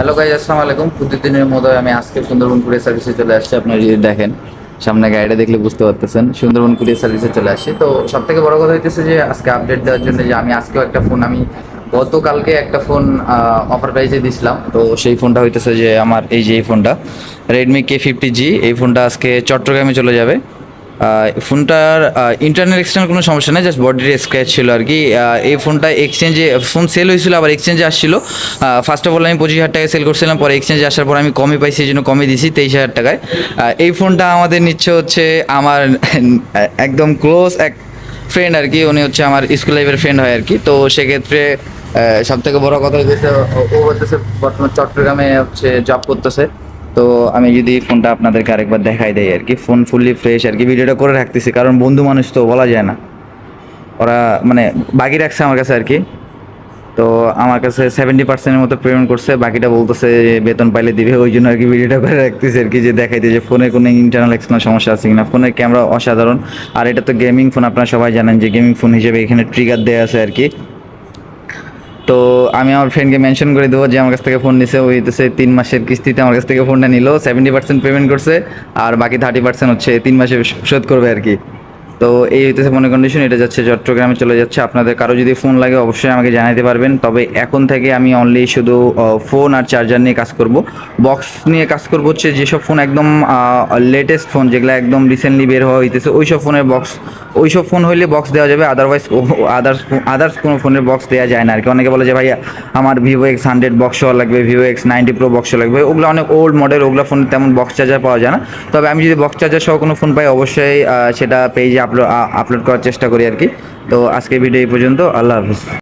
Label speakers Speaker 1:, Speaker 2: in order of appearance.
Speaker 1: Hello guys আসসালামু আলাইকুম। প্রতিদিনের মতো আমি আজকে সুন্দরবন কুরিয়ার সার্ভিসে চলে আসছি। আপনারা যদি দেখেন, সামনে গাড়িটা দেখলে বুঝতে পারতেছেন, সুন্দরবন কুরিয়ার সার্ভিসে চলে আসছি। তো সব থেকে বড় কথা হইতেছে যে, আজকে আপডেট দেওয়ার জন্য যে আমি আজকেও একটা ফোন আমি গতকালকে একটা ফোন অফার প্রাইসে দিছিলাম। তো সেই ফোনটা হইতেছে যে, আমার এই যে এই ফোনটা রেডমি কে ফিফটি জি এই ফোনটা আজকে চট্টগ্রামে চলে যাবে। ফোনটার ইন্টারনেট এক্সচেঞ্জ কোনো সমস্যা নেই জাস্ট বডির স্ক্র্যাচ ছিল আর কি। এই ফোনটা এক্সচেঞ্জে ফোন সেল হয়েছিল, আবার এক্সচেঞ্জে আসছিল। ফার্স্ট অফ অল আমি পঁচিশ হাজার টাকায় সেল করছিলাম, পরে এক্সচেঞ্জে আসার পর আমি কমই পাইছি, এই জন্য কমই দিছি, তেইশ হাজার টাকায়। এই ফোনটা আমাদের নিচ্ছে হচ্ছে আমার, একদম ক্লোজ এক ফ্রেন্ড আর কি, উনি হচ্ছে আমার স্কুল লাইফের ফ্রেন্ড হয় আর কি। তো সেক্ষেত্রে সব থেকে বড় কথা হচ্ছে ও হচ্ছে বর্তমান চট্টগ্রামে হচ্ছে জব করতেছে। তো আমি যদি ফোনটা আপনাদেরকে আরেকবার দেখাই দেই আর কি, ফোন ফুললি ফ্রেশ আর কি, ভিডিওটা করে রাখতেছি, কারণ বন্ধু মানুষ তো বলা যায় না। ওরা মানে বাকি রাখছে আমার কাছে আর কি। তো আমার কাছে সেভেন্টি পার্সেন্টের মতো পেমেন্ট করছে, বাকিটা বলতেছে বেতন পাইলে দিবে, ওই জন্য আর কি ভিডিওটা করে রাখতেছে আর কি, যে দেখাইতে যে ফোনে কোনো ইন্টারনাল এক্সটার্নাল সমস্যা আছে কিনা। ফোনের ক্যামেরা অসাধারণ। আর এটা তো গেমিং ফোন আপনারা সবাই জানেন যে গেমিং ফোন হিসেবে এখানে ট্রিগার দেওয়া আছে আর কি। তো আমি আমার ফ্রেন্ডকে মেনশন করে দেবো যে আমার কাছ থেকে ফোন নিছে। ওই হচ্ছে তিন মাসের কিস্তিতে আমার কাছ থেকে ফোনটা নিল সেভেন্টি পার্সেন্ট পেমেন্ট করছে আর বাকি থার্টি পার্সেন্ট হচ্ছে তিন মাসে শোধ করবে আর কি। তো এই হইতেছে মনে কন্ডিশন এটা যাচ্ছে চট্টগ্রামে চলে যাচ্ছে। আপনাদের কারও যদি ফোন লাগে, অবশ্যই আমাকে জানাতে পারবেন। তবে এখন থেকে আমি অনলি শুধু ফোন আর চার্জার নিয়ে কাজ করব। বক্স নিয়ে কাজ করব হচ্ছে যেসব ফোন একদম লেটেস্ট ফোন যেগুলো একদম রিসেন্টলি বের হওয়া হইতেছে ওই সব ফোনের বক্স ওই সব ফোন হইলে বক্স দেওয়া যাবে। আদারওয়াইজ আদার্স আদার্স কোনো ফোনের বক্স দেওয়া যায় না আর কি অনেকে বলে যে ভাই আমার ভিভো এক্স হান্ড্রেড বক্স লাগবে Vivo X ninety pro box লাগবে। ওগুলো অনেক ওল্ড মডেল ওগুলো ফোন তেমন বক্স চার্জার পাওয়া যায় না। তবে আমি যদি বক্স চার্জার সহ কোনো ফোন পাই, অবশ্যই সেটা পেজে আপলোড আপলোড করার চেষ্টা করি আর কি। তো আজকে ভিডিও এই পর্যন্ত আল্লাহ হাফিজ।